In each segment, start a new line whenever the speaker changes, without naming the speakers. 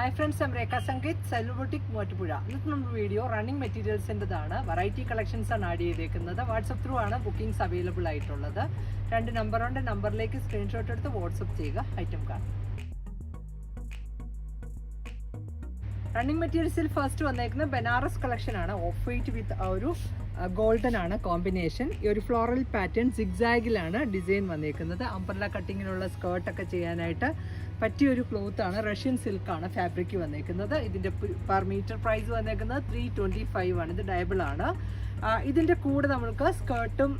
Hi friends M Rekha Sangeeth സെലിബ്രിറ്റിക് Muvattupuzha ഇന്നത്തെ നമ്മുടെ video running മെറ്റീരിയൽസിന്റെതാണ് വെറൈറ്റി കളക്ഷൻസ് ആണ് ആഡ് ചെയ്തേക്കുന്നത്. വാട്സപ്പ് ത്രൂ ആണ് ബുക്കിംഗ്സ് അവൈലബിൾ ആയിട്ടുള്ളത്. രണ്ട് നമ്പറുണ്ട് നമ്പറിലേക്ക് സ്ക്രീൻഷോട്ട് എടുത്ത് വാട്സപ്പ് ചെയ്യുക. ഐറ്റം കാർഡ് റണ്ണിങ് മെറ്റീരിയൽസിൽ ഫസ്റ്റ് വന്നേക്കുന്നത് ബനാറസ് കളക്ഷൻ ആണ്. ഓഫ് വൈറ്റ് വിത്ത് ഒരു ഗോൾഡൻ ആണ് കോമ്പിനേഷൻ ഈ ഒരു ഫ്ലോറൽ പാറ്റേൺ സിഗ്സാഗിലാണ് ഡിസൈൻ വന്നേക്കുന്നത്. അംബ്രല കട്ടിങ്ങിനുള്ള സ്കേർട്ടൊക്കെ ചെയ്യാനായിട്ട് പറ്റിയ ഒരു ക്ലോത്ത് ആണ് റഷ്യൻ സിൽക്ക് ആണ് ഫാബ്രിക് വന്നേക്കുന്നത്. ഇതിന്റെ പെർ മീറ്റർ പ്രൈസ് വന്നേക്കുന്നത് ത്രീ ട്വന്റി ഫൈവ് ആണ്. ഇത് ഡയബിൾ ആണ്. ഇതിന്റെ കൂടെ നമുക്ക് സ്കേർട്ടും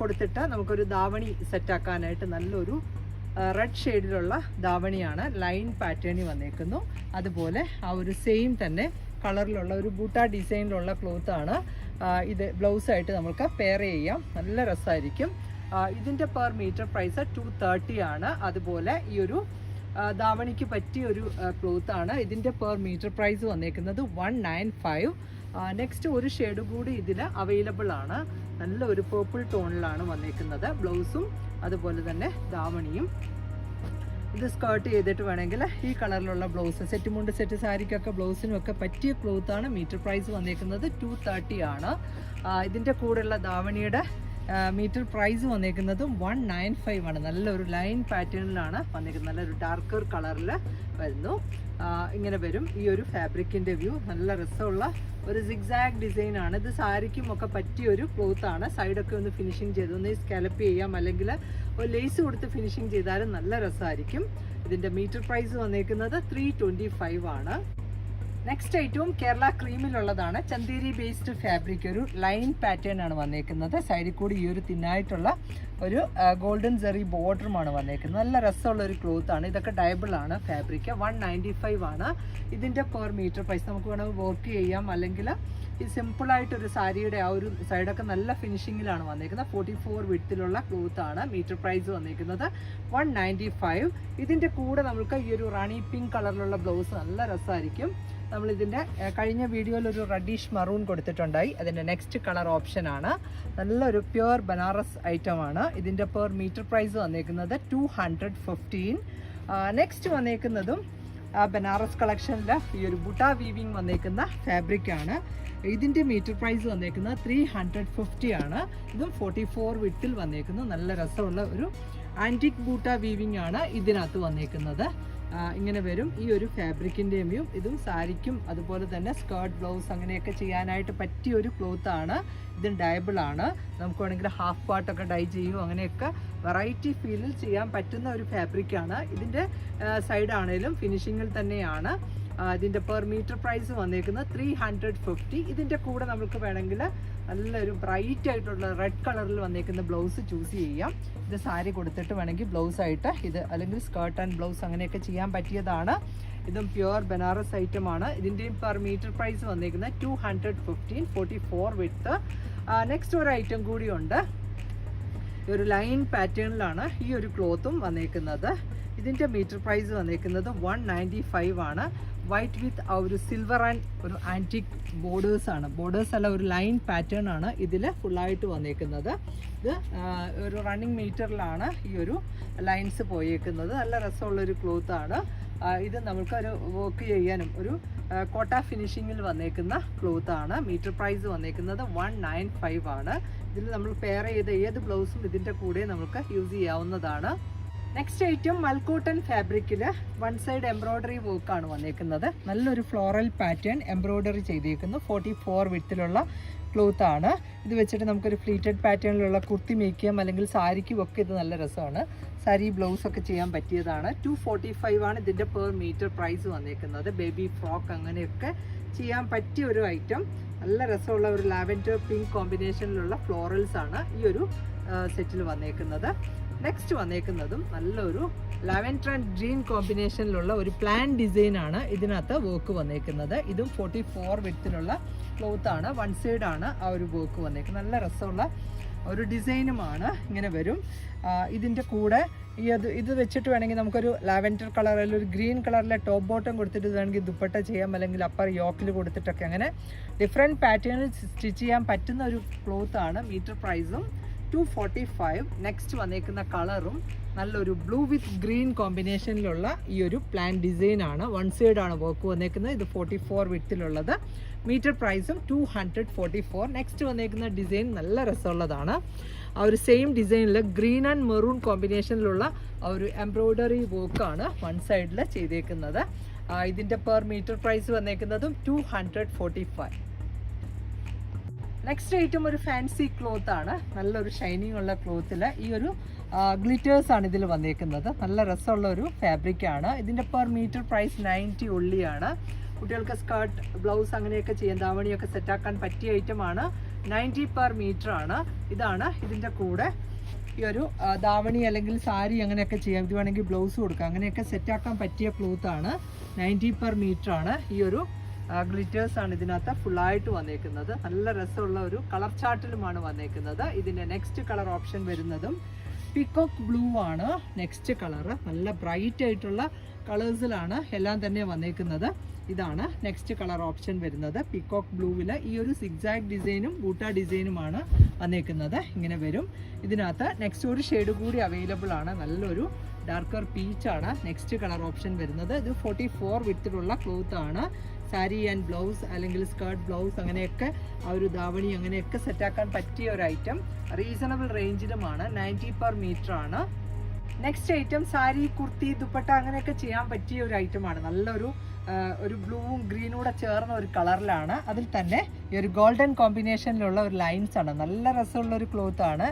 കൊടുത്തിട്ട് നമുക്കൊരു ദാവണി സെറ്റ് ആക്കാനായിട്ട് നല്ലൊരു റെഡ് ഷെയ്ഡിലുള്ള ദാവണിയാണ് ലൈൻ പാറ്റേണി വന്നേക്കുന്നു. അതുപോലെ ആ ഒരു സെയിം തന്നെ കളറിലുള്ള ഒരു ബൂട്ട ഡിസൈനിലുള്ള ക്ലോത്ത് ആണ്. ഇത് ബ്ലൗസായിട്ട് നമുക്ക് പെയർ ചെയ്യാം. നല്ല രസമായിരിക്കും ഇതിന്റെ per metre price two thirty ആണ്. അതുപോലെ ഈ ഒരു ധാവണിക്ക് പറ്റിയ ഒരു ക്ലോത്ത് ആണ്. ഇതിന്റെ പെർ മീറ്റർ പ്രൈസ് വന്നേക്കുന്നത് വൺ നയൻ ഫൈവ് നെക്സ്റ്റ് ഒരു ഷെയ്ഡ് കൂടി ഇതിൽ അവൈലബിൾ ആണ്. നല്ല ഒരു പേർപ്പിൾ ടോണിലാണ് വന്നേക്കുന്നത്. ബ്ലൗസും അതുപോലെ തന്നെ ദാവണിയും ഇത് സ്കേർട്ട് ചെയ്തിട്ട് വേണമെങ്കിൽ ഈ കളറിലുള്ള ബ്ലൗസ് സെറ്റ് മുണ്ട് സെറ്റ് സാരിക്കൊക്കെ ബ്ലൗസിനും ഒക്കെ പറ്റിയ ക്ലോത്താണ് മീറ്റർ പ്രൈസ് വന്നേക്കുന്നത് ടു തേർട്ടി ആണ്. ഇതിന്റെ കൂടെയുള്ള ധാവണിയുടെ മീറ്റർ പ്രൈസ് വന്നേക്കുന്നത് വൺ നയൻ ഫൈവ് ആണ്. നല്ലൊരു ലൈൻ പാറ്റേണിലാണ് വന്നിരിക്കുന്നത് നല്ലൊരു ഡാർക്കർ കളറിൽ വരുന്നു. ഇങ്ങനെ വരും. ഈ ഒരു ഫാബ്രിക്കിന്റെ വ്യൂ നല്ല രസമുള്ള ഒരു സിഗ്സാഗ് ഡിസൈൻ ആണ്. ഇത് സാരിക്കും ഒക്കെ പറ്റിയ ഒരു ക്ലോത്ത് ആണ്. സൈഡൊക്കെ ഒന്ന് ഫിനിഷിങ് ചെയ്ത് ഒന്ന് സ്കാലപ്പ് ചെയ്യാം. അല്ലെങ്കിൽ ഒരു ലേസ് കൊടുത്ത് ഫിനിഷിങ് ചെയ്താലും നല്ല രസമായിരിക്കും ഇതിന്റെ മീറ്റർ പ്രൈസ് വന്നിരിക്കുന്നത് ത്രീ ആണ്. നെക്സ്റ്റ് ഐറ്റവും കേരള ക്രീമിലുള്ളതാണ് ചന്തേരി ബേസ്ഡ് ഫാബ്രിക് ഒരു ലൈൻ പാറ്റേൺ ആണ് വന്നേക്കുന്നത്. സൈഡിൽ കൂടി ഈ ഒരു തിന്നായിട്ടുള്ള ഒരു ഗോൾഡൻ സെറി ബോർഡറുമാണ് വന്നേക്കുന്നത്. നല്ല രസമുള്ള ഒരു ക്ലോത്ത് ആണ്. ഇതൊക്കെ ഡയബിൾ ആണ് ഫാബ്രിക് വൺ നയന്റി ഫൈവ് ആണ്. ഇതിന്റെ പെർ മീറ്റർ പ്രൈസ് നമുക്ക് വേണമെങ്കിൽ വർക്ക് ചെയ്യാം. അല്ലെങ്കിൽ ഈ സിമ്പിളായിട്ടൊരു സാരിയുടെ ആ ഒരു സൈഡൊക്കെ നല്ല ഫിനിഷിങ്ങിലാണ് വന്നേക്കുന്നത്. ഫോർട്ടി ഫോർ വിഡ്ത്തിലുള്ള ക്ലോത്ത് ആണ് മീറ്റർ പ്രൈസ് വന്നേക്കുന്നത്. വൺ നയന്റി ഫൈവ് ഇതിന്റെ കൂടെ നമുക്ക് ഈ ഒരു റാണി പിങ്ക് കളറിലുള്ള ബ്ലൗസ് നല്ല രസമായിരിക്കും നമ്മൾ ഇതിന്റെ കഴിഞ്ഞ വീഡിയോയിൽ ഒരു റഡിഷ് മറൂൺ കൊടുത്തിട്ടുണ്ടായി. അതിന്റെ നെക്സ്റ്റ് കളർ ഓപ്ഷൻ ആണ്. നല്ലൊരു പ്യുവർ ബനാറസ് ഐറ്റം ആണ്. ഇതിന്റെ പെർ മീറ്റർ പ്രൈസ് വന്നേക്കുന്നത് ടു ഹൺഡ്രഡ് ഫിഫ്റ്റീൻ നെക്സ്റ്റ് വന്നേക്കുന്നതും ബനാറസ് കളക്ഷനിലെ ഈ ഒരു ബുട്ട വീവിങ് വന്നേക്കുന്ന ഫാബ്രിക് ആണ്. ഇതിന്റെ മീറ്റർ പ്രൈസ് വന്നേക്കുന്നത് ത്രീ ഹൺഡ്രഡ് ഫിഫ്റ്റി ആണ്. ഇതും ഫോർട്ടി ഫോർ വിട്ടിൽ വന്നേക്കുന്നു. നല്ല രസമുള്ള ഒരു ആന്റിക് ബൂട്ട വീവിങ് ആണ് ഇതിനകത്ത് വന്നേക്കുന്നത്. ഇങ്ങനെ വരും. ഈ ഒരു ഫാബ്രിക്കിന്റെയും ഇതും സാരിക്കും അതുപോലെ തന്നെ സ്കേർട്ട് ബ്ലൗസ് അങ്ങനെയൊക്കെ ചെയ്യാനായിട്ട് പറ്റിയ ഒരു ക്ലോത്ത് ആണ്. ഇത് ഡയബിൾ ആണ്. നമുക്ക് വേണമെങ്കിൽ ഹാഫ് പാർട്ടൊക്കെ ഡൈ ചെയ്യും. അങ്ങനെയൊക്കെ വെറൈറ്റി ഫീലിൽ ചെയ്യാൻ പറ്റുന്ന ഒരു ഫാബ്രിക്കാണ് ഇതിന്റെ സൈഡാണേലും ഫിനിഷിങ്ങിൽ തന്നെയാണ്. ഇതിന്റെ പെർ മീറ്റർ പ്രൈസ് വന്നേക്കുന്നത് ത്രീ ഹൺഡ്രഡ് ഫിഫ്റ്റി ഇതിന്റെ കൂടെ നമുക്ക് വേണമെങ്കിൽ നല്ലൊരു ബ്രൈറ്റ് ആയിട്ടുള്ള റെഡ് കളറിൽ വന്നേക്കുന്ന ബ്ലൗസ് ചൂസ് ചെയ്യാം. ഇത് സാരി കൊടുത്തിട്ട് വേണമെങ്കിൽ ബ്ലൗസ് ആയിട്ട് ഇത് അല്ലെങ്കിൽ സ്കേർട്ട് ആൻഡ് ബ്ലൗസ് അങ്ങനെയൊക്കെ ചെയ്യാൻ പറ്റിയതാണ്. ഇതും പ്യുവർ ബനാറസ് ഐറ്റം ആണ്. ഇതിന്റെയും പെർ മീറ്റർ പ്രൈസ് വന്നേക്കുന്നത് two hundred fifteen forty four with next ഒരു ഐറ്റം കൂടിയുണ്ട് ഒരു ലൈൻ പാറ്റേണിലാണ് ഈ ഒരു ക്ലോത്തും വന്നേക്കുന്നത്. ഇതിന്റെ മീറ്റർ പ്രൈസ് വന്നേക്കുന്നത് വൺ നയന്റി ഫൈവ് ആണ്. വൈറ്റ് വിത്ത് ആ ഒരു സിൽവർ ആൻഡ് ഒരു ആന്റിക് ബോർഡേഴ്സ് ആണ്. ബോർഡേഴ്സ് അല്ല ഒരു ലൈൻ പാറ്റേൺ ആണ് ഇതിൽ ഫുള്ളായിട്ട് വന്നേക്കുന്നത് ഇത് ഒരു റണ്ണിങ് മീറ്ററിലാണ് ഈ ഒരു ലൈൻസ് പോയേക്കുന്നത്. നല്ല രസമുള്ളൊരു ആണ്. ഇത് നമുക്ക് ഒരു വർക്ക് ചെയ്യാനും ഒരു കോട്ട ഫിനിഷിങ്ങിൽ വന്നേക്കുന്ന ക്ലോത്ത് ആണ്. മീറ്റർ പ്രൈസ് വന്നേക്കുന്നത് വൺ നയൻ ഫൈവ് ആണ്. ഇതിൽ നമ്മൾ പെയർ ചെയ്ത ഏത് ബ്ലൗസും ഇതിന്റെ കൂടെ നമുക്ക് യൂസ് ചെയ്യാവുന്നതാണ്. നെക്സ്റ്റ് ഐറ്റം മൽക്കോട്ടൺ ഫാബ്രിക്കിൽ വൺ സൈഡ് എംബ്രോയ്ഡറി വർക്കാണ് വന്നേക്കുന്നത്. നല്ലൊരു ഫ്ലോറൽ പാറ്റേൺ എംബ്രോയ്ഡറി ചെയ്തേക്കുന്നു. ഫോർട്ടി ഫോർ വിത്തിലുള്ള ക്ലോത്ത് ആണ്. ഇത് വെച്ചിട്ട് നമുക്കൊരു ഫ്ലീറ്റഡ് പാറ്റേണിലുള്ള കുർത്തി മേക്ക് ചെയ്യാം അല്ലെങ്കിൽ സാരിക്കും ഒക്കെ ഇത് നല്ല രസമാണ്. സാരി ബ്ലൗസ് ഒക്കെ ചെയ്യാൻ പറ്റിയതാണ്. ടു ഫോർട്ടി ഫൈവ് ആണ് ഇതിന്റെ പെർ മീറ്റർ പ്രൈസ് വന്നേക്കുന്നത്. ബേബി ഫ്രോക്ക് അങ്ങനെയൊക്കെ ചെയ്യാൻ പറ്റിയ ഒരു ഐറ്റം നല്ല രസമുള്ള ഒരു ലാവൻഡർ പിങ്ക് കോമ്പിനേഷനിലുള്ള ഫ്ലോറൽസ് ആണ് ഈ ഒരു സെറ്റിൽ വന്നേക്കുന്നത്. നെക്സ്റ്റ് വന്നേക്കുന്നതും നല്ലൊരു ലാവൻഡർ ആൻഡ് ഗ്രീൻ കോമ്പിനേഷനിലുള്ള ഒരു പ്ലാൻ ഡിസൈൻ ആണ് ഇതിനകത്ത് വർക്ക് വന്നേക്കുന്നത്. ഇതും ഫോർട്ടി ഫോർ വിത്തിലുള്ള ആണ്. വൺ സൈഡ് ആണ് ആ ഒരു വർക്ക് വന്നേക്കുന്നത്. നല്ല രസമുള്ള ഒരു ഡിസൈനുമാണ് ഇങ്ങനെ വരും. ഇതിന്റെ കൂടെ ഈ അത് ഇത് വെച്ചിട്ട് വേണമെങ്കിൽ നമുക്കൊരു ലാവൻഡർ കളർ അല്ലെങ്കിൽ ഒരു ഗ്രീൻ കളറിലെ ടോപ്പ് ബോട്ടം കൊടുത്തിട്ട് വേണമെങ്കിൽ ദുപ്പട്ട ചെയ്യാം അല്ലെങ്കിൽ അപ്പർ യോക്കിൽ കൊടുത്തിട്ടൊക്കെ അങ്ങനെ ഡിഫറെന്റ് പാറ്റേണിൽ സ്റ്റിച്ച് ചെയ്യാൻ പറ്റുന്ന ഒരു ക്ലോത്ത് ആണ്. മീറ്റർ പ്രൈസും ടു ഫോർട്ടി ഫൈവ് നെക്സ്റ്റ് വന്നേക്കുന്ന കളറും നല്ലൊരു ബ്ലൂ വിത്ത് ഗ്രീൻ കോമ്പിനേഷനിലുള്ള ഈ ഒരു പ്ലാൻ ഡിസൈൻ ആണ്. വൺ സൈഡ് ആണ് വർക്ക് വന്നേക്കുന്നത്. ഇത് ഫോർട്ടി ഫോർ വിത്തിലുള്ളത് മീറ്റർ പ്രൈസും two hundred forty four next വന്നേക്കുന്ന ഡിസൈൻ നല്ല രസമുള്ളതാണ്. ആ ഒരു സെയിം ഡിസൈനിൽ ഗ്രീൻ ആൻഡ് മെറൂൺ കോമ്പിനേഷനിലുള്ള ആ ഒരു എംബ്രോയ്ഡറി വർക്കാണ് വൺ സൈഡിൽ ചെയ്തേക്കുന്നത്. ഇതിന്റെ per metre price വന്നേക്കുന്നതും two hundred forty five next item ഒരു ഫാൻസി ക്ലോത്ത് ആണ്. നല്ലൊരു ഷൈനിങ് ഉള്ള ക്ലോത്തിൽ ഈ ഒരു ഗ്ലിറ്റേഴ്സ് ആണ് ഇതിൽ വന്നേക്കുന്നത്. നല്ല രസമുള്ള ഒരു ഫാബ്രിക് ആണ്. ഇതിന്റെ പെർ മീറ്റർ പ്രൈസ് നയന്റി ഉള്ളിയാണ് കുട്ടികൾക്ക് സ്കേർട്ട് ബ്ലൗസ് അങ്ങനെയൊക്കെ ചെയ്യാൻ ദാവണിയൊക്കെ സെറ്റാക്കാൻ പറ്റിയ ഐറ്റം ആണ്. നയന്റി പെർ മീറ്റർ ആണ്. ഇതാണ് ഇതിന്റെ കൂടെ ഈ ഒരു ദാവണി അല്ലെങ്കിൽ സാരി അങ്ങനെയൊക്കെ ചെയ്യാം. ഇത് വേണമെങ്കിൽ ബ്ലൗസ് കൊടുക്കാം. അങ്ങനെയൊക്കെ സെറ്റാക്കാൻ പറ്റിയ ക്ലോത്ത് ആണ്. നയന്റി പെർ മീറ്റർ ആണ് ഈ ഒരു ഗ്ലിറ്റേഴ്സ് ആണ് ഇതിനകത്ത് ഫുള്ളായിട്ട് വന്നേക്കുന്നത്. നല്ല രസമുള്ള ഒരു കളർ ചാർട്ടിലുമാണ് വന്നേക്കുന്നത്. ഇതിന്റെ നെക്സ്റ്റ് കളർ ഓപ്ഷൻ വരുന്നതും പിക്കോക്ക് ബ്ലൂ ആണ്. നെക്സ്റ്റ് കളർ നല്ല ബ്രൈറ്റ് ആയിട്ടുള്ള കളേഴ്സിലാണ് എല്ലാം തന്നെ വന്നേക്കുന്നത്. ഇതാണ് നെക്സ്റ്റ് കളർ ഓപ്ഷൻ വരുന്നത്. പിക്കോക്ക് ബ്ലൂവിൽ ഈ ഒരു സിഗ്സാക്ട് ഡിസൈനും ബൂട്ട ഡിസൈനുമാണ് വന്നേക്കുന്നത്. ഇങ്ങനെ വരും. ഇതിനകത്ത് നെക്സ്റ്റ് ഒരു ഷെയ്ഡ് കൂടി അവൈലബിൾ ആണ്. നല്ലൊരു ഡാർക്കർ പീച്ച് ആണ്. നെക്സ്റ്റ് കളർ ഓപ്ഷൻ വരുന്നത്. ഇത് ഫോർട്ടി ഫോർ വിത്തിലുള്ള ക്ലോത്ത് ആണ്. സാരി ആൻഡ് ബ്ലൗസ് അല്ലെങ്കിൽ സ്കേർട്ട് ബ്ലൗസ് അങ്ങനെയൊക്കെ ആ ഒരു ധാവണി അങ്ങനെയൊക്കെ സെറ്റാക്കാൻ പറ്റിയ ഒരു ഐറ്റം റീസണബിൾ റേഞ്ചിലുമാണ് നയന്റി പെർ മീറ്റർ ആണ്. നെക്സ്റ്റ് ഐറ്റം സാരി കുർത്തി ദുപ്പട്ട അങ്ങനെയൊക്കെ ചെയ്യാൻ പറ്റിയ ഒരു ഐറ്റമാണ് നല്ലൊരു ഒരു ബ്ലൂവും ഗ്രീനും കൂടെ ചേർന്ന ഒരു കളറിലാണ് അതിൽ തന്നെ ഈ ഒരു ഗോൾഡൻ കോമ്പിനേഷനിലുള്ള ഒരു ലൈൻസ് ആണ്. നല്ല രസമുള്ള ഒരു ക്ലോത്ത് ആണ്.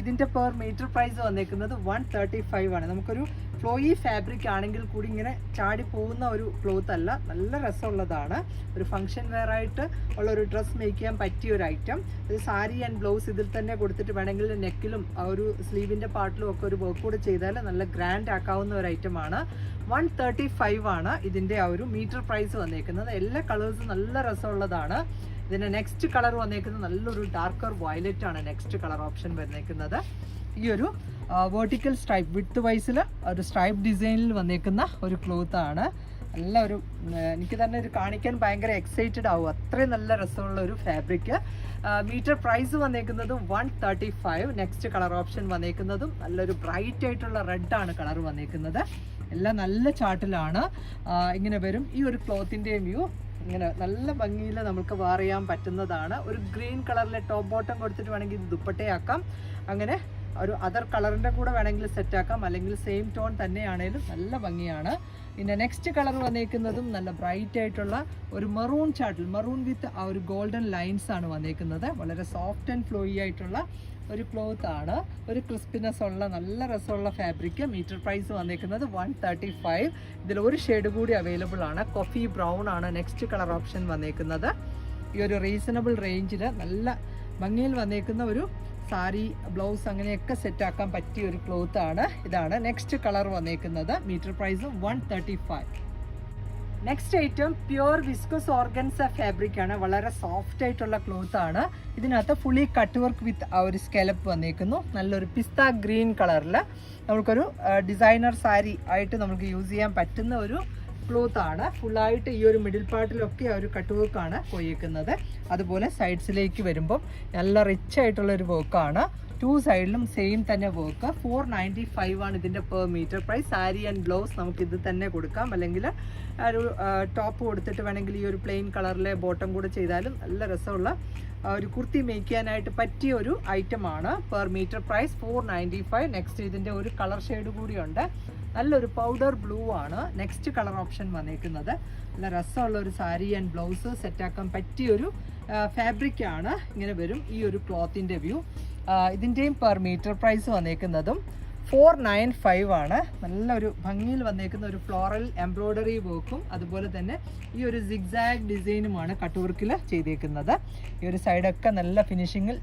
ഇതിന്റെ പെർ മീറ്റർ പ്രൈസ് വന്നേക്കുന്നത് വൺ തേർട്ടി ഫൈവ് ആണ്. നമുക്കൊരു ഫ്ലോയി ഫാബ്രിക് ആണെങ്കിൽ കൂടി ഇങ്ങനെ ചാടി പോകുന്ന ഒരു ക്ലോത്ത് അല്ല നല്ല രസമുള്ളതാണ്. ഒരു ഫംഗ്ഷൻ വെയർ ആയിട്ട് ഉള്ള ഒരു ഡ്രസ്സ് മേക്ക് ചെയ്യാൻ പറ്റിയ ഒരു ഐറ്റം ഇത് സാരി ആൻഡ് ബ്ലൗസ് ഇതിൽ തന്നെ കൊടുത്തിട്ട് വേണമെങ്കിൽ നെക്കിലും ആ ഒരു സ്ലീവിന്റെ പാർട്ടിലും ഒക്കെ ഒരു വർക്ക് കൂടെ ചെയ്താൽ നല്ല ഗ്രാൻഡ് ആക്കാവുന്ന ഒരു ഐറ്റമാണ് വൺ തേർട്ടി ഫൈവ് ആണ് ഇതിന്റെ ആ ഒരു മീറ്റർ പ്രൈസ് വന്നേക്കുന്നത്. എല്ലാ കളേഴ്സും നല്ല രസമുള്ളതാണ്. ഇതിന്റെ നെക്സ്റ്റ് കളർ വന്നേക്കുന്നത് നല്ലൊരു ഡാർക്കർ വയലറ്റ് ആണ് നെക്സ്റ്റ് കളർ ഓപ്ഷൻ വന്നേക്കുന്നത്. ഈ ഒരു വേർട്ടിക്കൽ സ്ട്രൈപ്പ് വിത്ത് വൈസിൽ ഒരു സ്ട്രൈപ്പ് ഡിസൈനിൽ വന്നേക്കുന്ന ഒരു ക്ലോത്ത് ആണ്. നല്ല ഒരു എനിക്ക് തന്നെ ഒരു കാണിക്കാൻ ഭയങ്കര എക്സൈറ്റഡ് ആവും. അത്രയും നല്ല രസമുള്ള ഒരു ഫാബ്രിക് മീറ്റർ പ്രൈസ് വന്നേക്കുന്നത് one thirty five next colour option വന്നേക്കുന്നതും നല്ലൊരു ബ്രൈറ്റ് ആയിട്ടുള്ള റെഡ് ആണ് കളർ വന്നേക്കുന്നത്. എല്ലാം നല്ല ചാട്ടിലാണ്. ഇങ്ങനെ വരും. ഈ ഒരു ക്ലോത്തിന്റെ വ്യൂ ഇങ്ങനെ നല്ല ഭംഗിയിൽ നമുക്ക് വാർ ചെയ്യാൻ പറ്റുന്നതാണ്. ഒരു ഗ്രീൻ കളറിലെ ടോപ്പ് ബോട്ടം കൊടുത്തിട്ട് വേണമെങ്കിൽ ഇത് ദുപ്പട്ടയാക്കാം. അങ്ങനെ ഒരു അതർ കളറിന്റെ കൂടെ വേണമെങ്കിൽ സെറ്റാക്കാം അല്ലെങ്കിൽ സെയിം ടോൺ തന്നെയാണേലും നല്ല ഭംഗിയാണ്. പിന്നെ നെക്സ്റ്റ് കളർ വന്നേക്കുന്നതും നല്ല ബ്രൈറ്റ് ആയിട്ടുള്ള ഒരു മെറൂൺ ചാട്ടിൽ മെറൂൺ വിത്ത് ആ ഒരു ഗോൾഡൻ ലൈൻസ് ആണ് വന്നേക്കുന്നത്. വളരെ സോഫ്റ്റ് ആൻഡ് ഫ്ലോയി ആയിട്ടുള്ള ഒരു ക്ലോത്ത് ആണ്. ഒരു ക്രിസ്പിനെസ് ഉള്ള നല്ല രസമുള്ള ഫാബ്രിക് മീറ്റർ പ്രൈസ് വന്നേക്കുന്നത് വൺ തേർട്ടി ഫൈവ് ഇതിൽ ഒരു ഷെയ്ഡ് കൂടി അവൈലബിൾ ആണ്. കോഫി ബ്രൗൺ ആണ് നെക്സ്റ്റ് കളർ ഓപ്ഷൻ വന്നേക്കുന്നത്. ഈ ഒരു റീസണബിൾ റേഞ്ചിൽ നല്ല ഭംഗിയിൽ വന്നേക്കുന്ന ഒരു സാരി ബ്ലൗസ് അങ്ങനെയൊക്കെ സെറ്റാക്കാൻ പറ്റിയ ഒരു ക്ലോത്ത് ആണ്. ഇതാണ് നെക്സ്റ്റ് കളർ വന്നേക്കുന്നത്. Metre price one thirty five. Next item pure viscose organza fabric ആണ്. വളരെ സോഫ്റ്റ് ആയിട്ടുള്ള ക്ലോത്ത് ആണ്. ഇതിനകത്ത് ഫുള്ളി കട്ട് വർക്ക് വിത്ത് ആ ഒരു സ്കെലപ്പ് വന്നേക്കുന്നു. നല്ലൊരു പിസ്ത ഗ്രീൻ കളറിൽ നമുക്കൊരു ഡിസൈനർ സാരി ആയിട്ട് നമുക്ക് യൂസ് ചെയ്യാൻ പറ്റുന്ന ഒരു ക്ലോത്ത് ആണ്. ഫുള്ളായിട്ട് ഈ ഒരു മിഡിൽ പാർട്ടിലൊക്കെ ആ ഒരു കട്ട് വർക്കാണ് പോയേക്കുന്നത്. അതുപോലെ സൈഡ്സിലേക്ക് വരുമ്പം നല്ല റിച്ച് ആയിട്ടുള്ള ഒരു വർക്കാണ് ടു സൈഡിലും സെയിം തന്നെ വർക്ക് ഫോർ നയന്റി ഫൈവ് ആണ് ഇതിന്റെ per metre price sari and blouse നമുക്ക് ഇത് തന്നെ കൊടുക്കാം. അല്ലെങ്കിൽ ഒരു ടോപ്പ് കൊടുത്തിട്ട് വേണമെങ്കിൽ ഈ ഒരു പ്ലെയിൻ കളറിലെ ബോട്ടം കൂടെ ചെയ്താലും നല്ല രസമുള്ള ഒരു കുർത്തി മേക്ക് ചെയ്യാനായിട്ട് പറ്റിയ ഒരു ഐറ്റമാണ് per metre price four ninety five next ഇതിന്റെ ഒരു കളർ ഷെയ്ഡ് കൂടിയുണ്ട് നല്ലൊരു പൗഡർ ബ്ലൂ ആണ്. നെക്സ്റ്റ് കളർ ഓപ്ഷൻ വന്നേക്കുന്നത്. നല്ല രസമുള്ള ഒരു സാരി ആൻഡ് ബ്ലൗസ് സെറ്റാക്കാൻ പറ്റിയൊരു ഫാബ്രിക് ആണ്. ഇങ്ങനെ വരും ഈ ഒരു ക്ലോത്തിന്റെ വ്യൂ ഇതിന്റെയും പെർ മീറ്റർ പ്രൈസ് വന്നേക്കുന്നതും ഫോർ നയൻ ഫൈവ് ആണ്. നല്ലൊരു ഭംഗിയിൽ വന്നേക്കുന്ന ഒരു ഫ്ലോറൽ എംബ്രോയ്ഡറി വർക്കും അതുപോലെ തന്നെ ഈ ഒരു സിഗ്സാഗ് ഡിസൈനുമാണ് കട്ട് വർക്കിൽ ചെയ്തേക്കുന്നത്. ഈ ഒരു സൈഡൊക്കെ നല്ല ഫിനിഷിങ്ങിൽ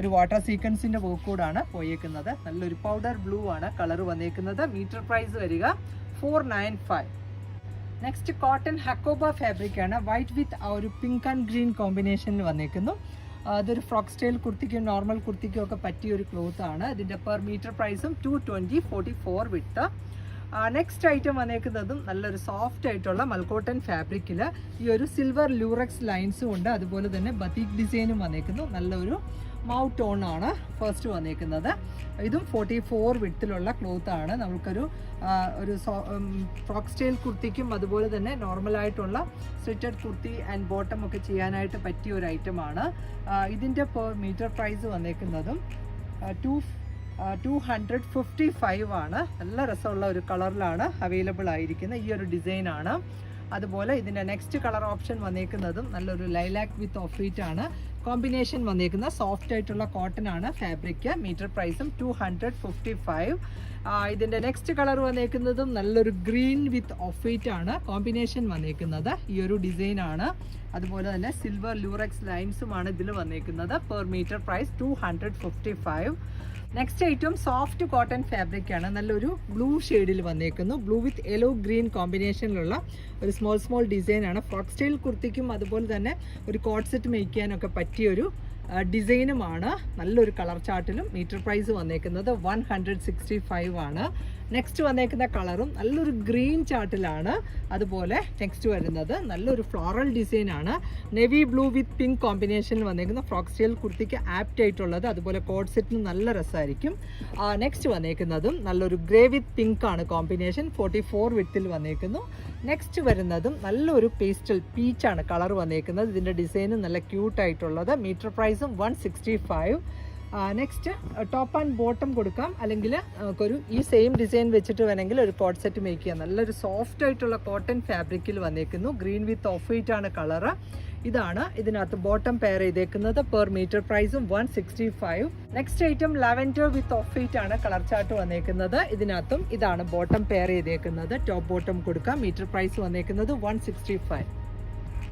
ഒരു വാട്ടർ സീക്വൻസിന്റെ വർക്ക് കൂടാണ് പോയേക്കുന്നത്. നല്ലൊരു പൗഡർ ബ്ലൂ ആണ് കളർ വന്നേക്കുന്നത്. മീറ്റർ പ്രൈസ് വരിക four nine five. Next cotton hakoba fabric ആണ്. വൈറ്റ് വിത്ത് ആ ഒരു പിങ്ക് ആൻഡ് ഗ്രീൻ കോമ്പിനേഷനിൽ വന്നേക്കുന്നു. അതൊരു ഫ്രോക്ക് സ്റ്റൈൽ കുർത്തിക്കും നോർമൽ കുർത്തിക്കും ഒക്കെ പറ്റിയ ഒരു ക്ലോത്ത് ആണ്. ഇതിന്റെ പെർ മീറ്റർ പ്രൈസും two twenty forty four width. Next item വന്നേക്കുന്നതും നല്ലൊരു സോഫ്റ്റ് ആയിട്ടുള്ള മൽക്കോട്ടൻ ഫാബ്രിക്കിൽ ഈ ഒരു സിൽവർ ലൂറക്സ് ലൈൻസും ഉണ്ട്. അതുപോലെ തന്നെ ബത്തീക് ഡിസൈനും വന്നേക്കുന്നു. നല്ലൊരു മൗ ഓൺ ആണ് ഫസ്റ്റ് വന്നിരിക്കുന്നത് ഇതും ഫോർട്ടി ഫോർ വിട്ടിലുള്ള ക്ലോത്ത് ആണ്. നമുക്കൊരു ഒരു ഫ്രോക്ക് സ്റ്റൈൽ കുർത്തിക്കും അതുപോലെ തന്നെ നോർമലായിട്ടുള്ള സ്റ്റിറ്റഡ് കുർത്തി ആൻഡ് ബോട്ടം ഒക്കെ ചെയ്യാനായിട്ട് പറ്റിയ ഒരു ഐറ്റമാണ് ഇതിന്റെ per metre price വന്നേക്കുന്നതും two two hundred fifty five ആണ്. നല്ല രസമുള്ള ഒരു കളറിലാണ് അവൈലബിൾ ആയിരിക്കുന്ന ഈ ഒരു ഡിസൈൻ ആണ്. അതുപോലെ ഇതിന്റെ നെക്സ്റ്റ് കളർ ഓപ്ഷൻ വന്നേക്കുന്നതും നല്ലൊരു ലൈലാക്ക് വിത്ത് ഓഫ് ആണ്. കോമ്പിനേഷൻ വന്നിരിക്കുന്ന സോഫ്റ്റ് ആയിട്ടുള്ള കോട്ടൺ ആണ് ഫാബ്രിക് മീറ്റർ പ്രൈസും ടു ഹൺഡ്രഡ് ഫിഫ്റ്റി ഫൈവ് ഇതിന്റെ നെക്സ്റ്റ് കളർ വന്നേക്കുന്നതും നല്ലൊരു ഗ്രീൻ വിത്ത് ഓഫ് വൈറ്റ് ആണ്. കോമ്പിനേഷൻ വന്നേക്കുന്നത്. ഈ ഒരു ഡിസൈൻ ആണ്. അതുപോലെ തന്നെ സിൽവർ ലൂറക്സ് ലൈൻസുമാണ് ഇതിൽ വന്നേക്കുന്നത്. Per metre price two hundred fifty five next item soft cotton fabric ആണ്. നല്ലൊരു ബ്ലൂ ഷെയ്ഡിൽ വന്നേക്കുന്നു. ബ്ലൂ വിത്ത് യെല്ലോ ഗ്രീൻ കോമ്പിനേഷനിലുള്ള ഒരു സ്മോൾ സ്മോൾ ഡിസൈൻ ആണ്. ഫ്രോക്ക് സ്റ്റൈൽ കുർത്തിക്കും അതുപോലെ തന്നെ ഒരു കോട്ട് സെറ്റ് മേക്ക് ചെയ്യാനൊക്കെ പറ്റിയ ഒരു ഡിസൈനുമാണ്. നല്ലൊരു കളർ ചാർട്ടിലും മീറ്റർ പ്രൈസ് വന്നേക്കുന്നത് വൺ ഹൺഡ്രഡ് സിക്സ്റ്റി ഫൈവ് ആണ്. നെക്സ്റ്റ് വന്നേക്കുന്ന കളറും നല്ലൊരു ഗ്രീൻ ചാർട്ടിലാണ് അതുപോലെ നെക്സ്റ്റ് വരുന്നത് നല്ലൊരു ഫ്ലോറൽ ഡിസൈൻ ആണ്. നെവി ബ്ലൂ വിത്ത് പിങ്ക് കോമ്പിനേഷനിൽ വന്നേക്കുന്ന ഫ്രോക്ക് സ്റ്റൈൽ കുർത്തിക്ക് ആപ്റ്റ് ആയിട്ടുള്ളത്. അതുപോലെ കോഡ് സെറ്റിന് നല്ല രസമായിരിക്കും. നെക്സ്റ്റ് വന്നേക്കുന്നതും നല്ലൊരു ഗ്രേ വിത്ത് പിങ്ക് ആണ് കോമ്പിനേഷൻ ഫോർട്ടി ഫോർ വിത്തിൽ വന്നേക്കുന്നു. നെക്സ്റ്റ് വരുന്നതും നല്ലൊരു പേസ്റ്റൽ പീച്ചാണ് കളർ വന്നേക്കുന്നത്. ഇതിന്റെ ഡിസൈനും നല്ല ക്യൂട്ടായിട്ടുള്ളത് മീറ്റർ പ്രൈസും one sixty five next top and bottom കൊടുക്കാം. അല്ലെങ്കിൽ നമുക്കൊരു ഈ സെയിം ഡിസൈൻ വെച്ചിട്ട് വേണമെങ്കിൽ ഒരു കോട്ട് സെറ്റ് മേക്ക് ചെയ്യാം. നല്ലൊരു സോഫ്റ്റ് ആയിട്ടുള്ള കോട്ടൺ ഫാബ്രിക്കിൽ വന്നേക്കുന്നു. ഗ്രീൻ വിത്ത് ഓഫ് വൈറ്റ് ആണ് കളറ് ഇതാണ് ഇതിനകത്ത് ബോട്ടം പെയർ ചെയ്തേക്കുന്നത്. പെർ മീറ്റർ പ്രൈസും one sixty five next item lavender with off white ആണ് കളർ ചാർട്ട് വന്നേക്കുന്നത്. ഇതിനകത്തും ഇതാണ് ബോട്ടം പെയർ ചെയ്തേക്കുന്നത്. ടോപ്പ് ബോട്ടം കൊടുക്കാം. മീറ്റർ പ്രൈസ് വന്നേക്കുന്നത് വൺ സിക്സ്റ്റി ഫൈവ്